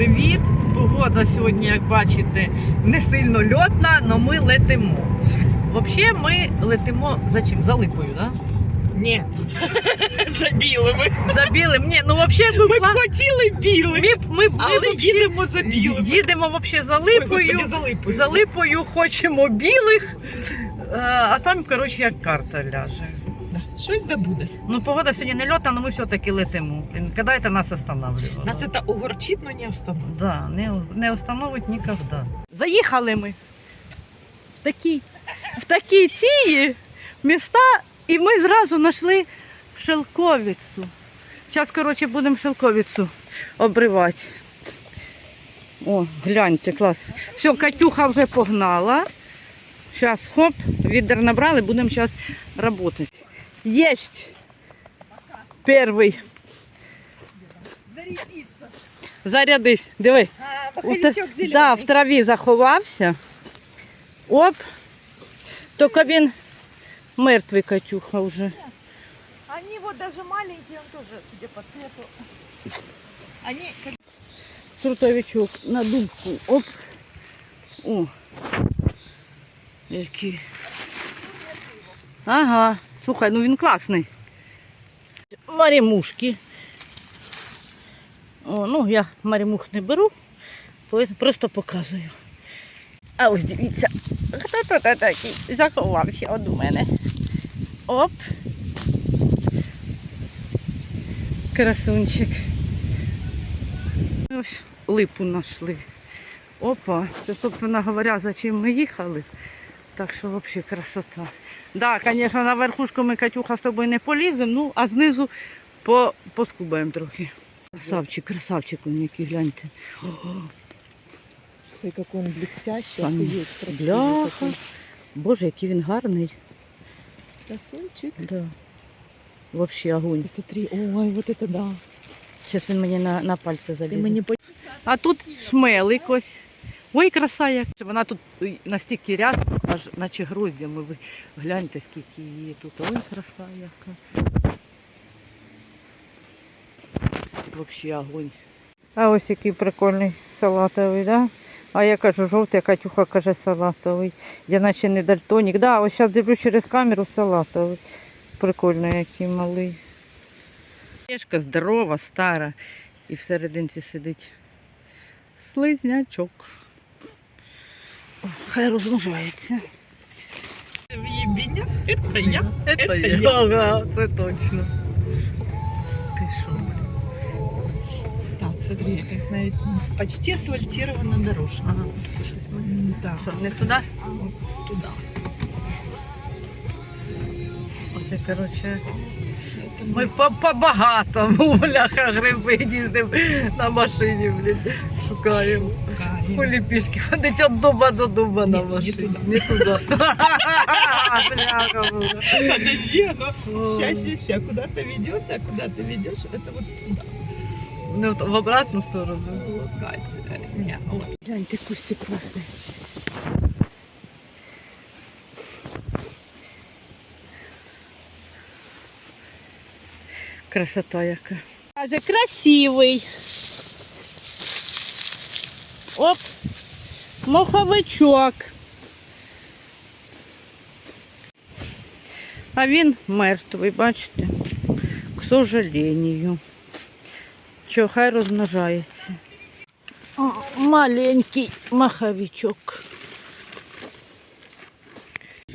привіт! Погода сьогодні, як бачите, не сильно льотна, але ми летимо. Взагалі ми летимо за чим? За липою, да? Ні. За білими. За білим. Ні, ну взагалі ми, Ми б хотіли білими, ми, ми, ми але вообще їдемо за білими. їдемо взагалі за Ой, липою. Господи, за липою. За липою хочемо білих, е, а там, коротше, як карта ляже. Щось да буде. Ну, погода сьогодні не льотна, але ми все-таки летимо. Коли це нас останавливало? Нас це угорчить, но не установить. Да, не, не установить ніколи. Заїхали ми в такі, в такі ці міста, і ми зразу знайшли шелковицю. Зараз, коротше, будемо шелковицю обривати. О, гляньте, клас. Все, Катюха вже погнала. Зараз, хоп, відер набрали, будемо зараз працювати. Єсть перший. Зарядись, диви. А, У та- да, в траві заховався. Оп. Тільки він мертвий Катюха вже. Они вот даже маленькие, он тоже, судя по цвету. Они как Трутовичок на дубку. Оп. О. Який. Ага. Слухай, ну він класний. Марімушки. О, ну я марімух не беру, просто показую. А ось дивіться, хто тут такий заховався від мене. Оп. Красунчик. Ось липу знайшли. Опа, це, собственно говоря, за чим ми їхали. Так що взагалі красота. Так, да, звісно, на верхушку ми Катюха з тобою не поліземо, ну, а знизу по, поскубаємо трохи. Красавчик, красавчик он який, гляньте. Ой, какой он блестящий, Там охуеть, красивый Бляха. такой. Боже, який він гарний. Красунчик. Да. Взагалі огонь. Посмотри, ой, вот это да. Зараз він мені на, на пальці Ты залізе. мне по... А тут шмелик ось. Ой, краса як. Вона тут настільки рясна, аж наче гроздями. Ви гляньте, скільки її тут. Ой, краса яка. Взагалі огонь. А ось який прикольний салатовий, да? А я кажу, жовтий, Катюха каже салатовий. Я наче не дальтонік. Да, ось зараз дивлюсь через камеру салатовий. Прикольний який малий. Кішка здорова, стара. І всерединці сидить слизнячок. О, Хай розмножається. Ебеня, это я. Це Это я. я. Ага, це точно. Ти що, блін? Так, смотри, как знаете, почти асфальтирована дорожка. Ага, це щось моє. М, Да. Що, не туди? Вот туда. Оце, коротше, Это ми по, по багатому, бляха, гриби їздимо на машині, блін, шукаємо. шукаємо. Полі пішки ходить від дуба до дуба на Ні, не машині. туди. Не туди. Бляха, була. Подожди, оно О. ща, ща, ща, куда ты ведешь, а куда ты ведешь, это вот туда. Не в в обратну сторону. Вот, Катя. Не, вот. Гляньте, кустик класний. Красота яка. Каже, красивий. Оп, моховичок. А він мертвий, бачите? К сожалению. Що, хай розмножається. О, маленький маховичок.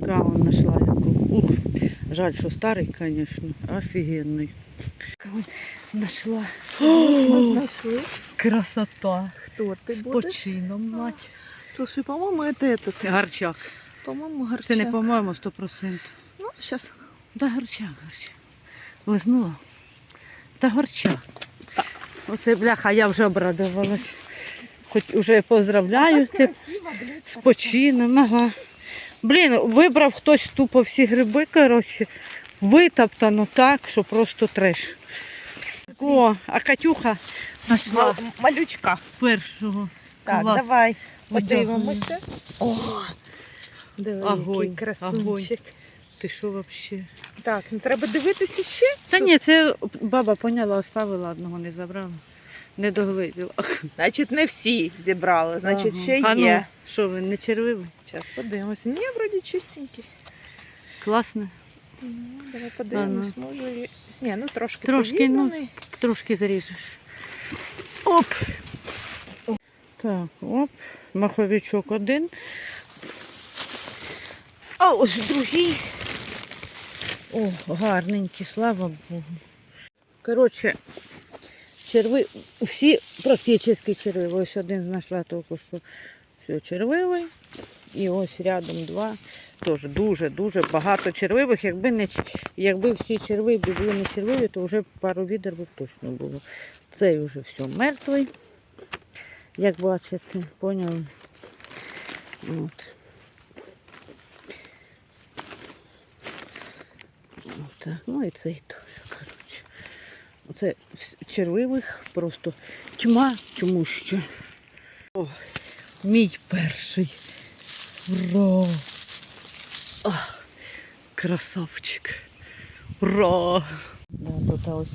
А он нашла. Ух, жаль, що старий, звісно, офігенний. Нашла. Мы нашли. Красота. Кто ты З будешь? почином, мать. Слушай, по-моему, это этот. Гарчак. По-моему, горчак. Це не по-моєму 100%. Ну, сейчас. Да, горчак, горчак. Лизнула. Та горчак. Оце бляха, я вже обрадувалась. Хоч уже поздравляю тебе з почином. Ага. Блін, вибрав хтось тупо всі гриби, коротше, витоптано так, що просто треш. О, а Катюха знайшла Малючка. першого. Так, Клас. давай. Подивимося. О, диви, який красунчик. Ти що взагалі? Так, ну треба дивитися ще. Та ні, це баба поняла, оставила одного, не забрала. Не догледіла. Значить, не всі зібрали, значить, Ага. ще А ну, що ви, не червивий? Зараз подивимося. Ні, вроді чистенький. Класно. Ну, давай подивимось, може. і- Ні, ну трошки. Трошки, ну. Трошки заріжеш. Оп. Так, оп. Маховичок один. А ось другий. О, гарненький, слава Богу. Коротше, черви, всі практично червиві. Ось один знайшла тільки що все червивий. І ось рядом два. Теж дуже-дуже багато червивих. Якби не якби всі черви були не червиві, то вже пару відер би точно було. Цей вже все мертвий. Як бачите, поняли? От. Отак. Ну і цей теж, коротше. Оце червивих просто тьма тьмуща. О, мій перший. Ура! А, красавчик. Ура! Да, тут ось,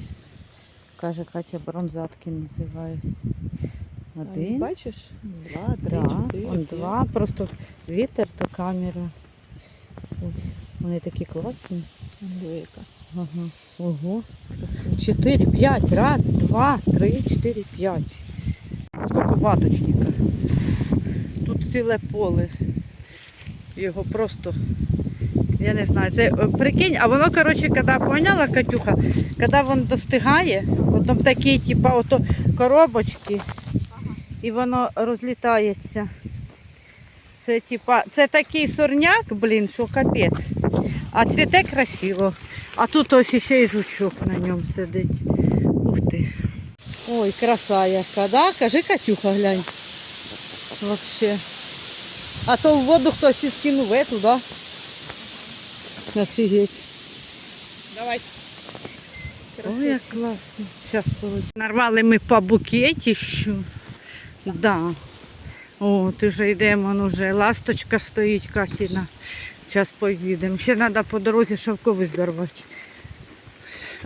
каже Катя, бронзатки називаються. Один. Бачиш? Два, три, Да, чотири. он два, просто вітер та камера. Ось. Вони такі класні. Двійка. Ага. Ого. Чотири, п'ять. Раз, два, три, чотири, п'ять. Сколько баточника. Тут ціле поле. Його просто. Я не знаю, це е, прикинь, а воно, коротше, коли поняла Катюха, коли воно достигає, потім такі, типа, ото коробочки, і воно розлітається. Це типа, це такий сорняк, блін, що капець. А цвіте красиво. А тут ось ще й жучок на ньому сидить. Ух ти. Ой, краса яка, да? Кажи, Катюха, глянь. Вообще. А то в воду хтось і скинув ету, да? Офігеть. Давай. Ой, як класно. Зараз полетить. Нарвали ми по букетищу. Да. О, ти вже йдемо, ну вже ласточка стоїть Катіна. Зараз поїдемо. Ще треба по дорозі шовковий здорвати.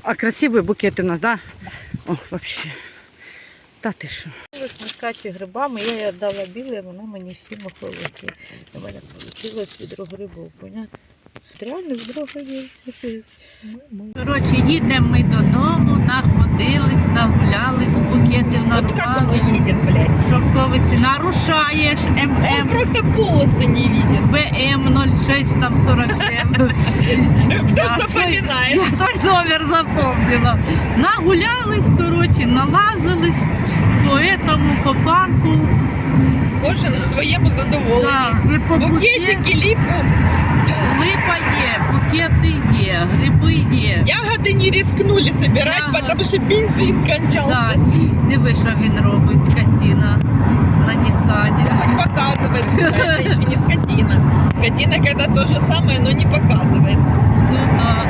А красивий букет у нас, так? Да? О, взагалі. Та ти що? Ми з Каті грибами, я їй дала біле, вона мені всі маховики. У мене вийшло відро грибов, понятно? Реально відро грибів. Коротше, їдемо ми додому, находились, нагулялись, букети блядь. Шовковиці нарушаєш ММ. просто полосы не видит. ВМ 06 там 47. Кто ж запоминает? Я той номер запомнила. Нагулялись, коротше, налазились по этому, по парку. Кожен в своєму задоволенні. Так, і по букет, Букетики, липу. липа є, букети є, гриби є. Ягоды не рискнули собирать, Ягоды. потому что бензин Так, кончался. і диви, що він робить, скотина на Нісані. Так показывает, что это еще не скотина. Скотина когда то же самое, но не показывает. Ну так.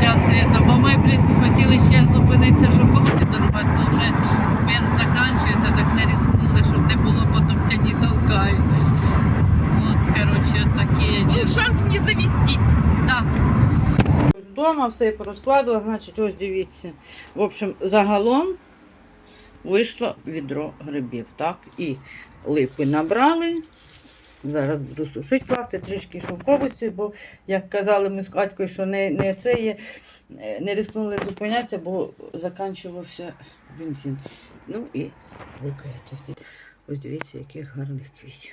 Зараз это, бо ми, блін, хотіли ще зупинитися шоковки дорвати, то вже він закінчується, так не рискнули, щоб не було потім тяні толкають. От, коротше, такі. Был шанс не завестись. Так. Вдома все порозкладувала, значить, ось дивіться. В общем, загалом вийшло відро грибів, так? І липи набрали. Зараз буду сушити, класти трішки шовковиці, бо, як казали ми з Катькою, що не, не це є, е, не рискнули зупинятися, бо закінчувався бензин. Ну і букети. Ось дивіться, яких гарних квітів.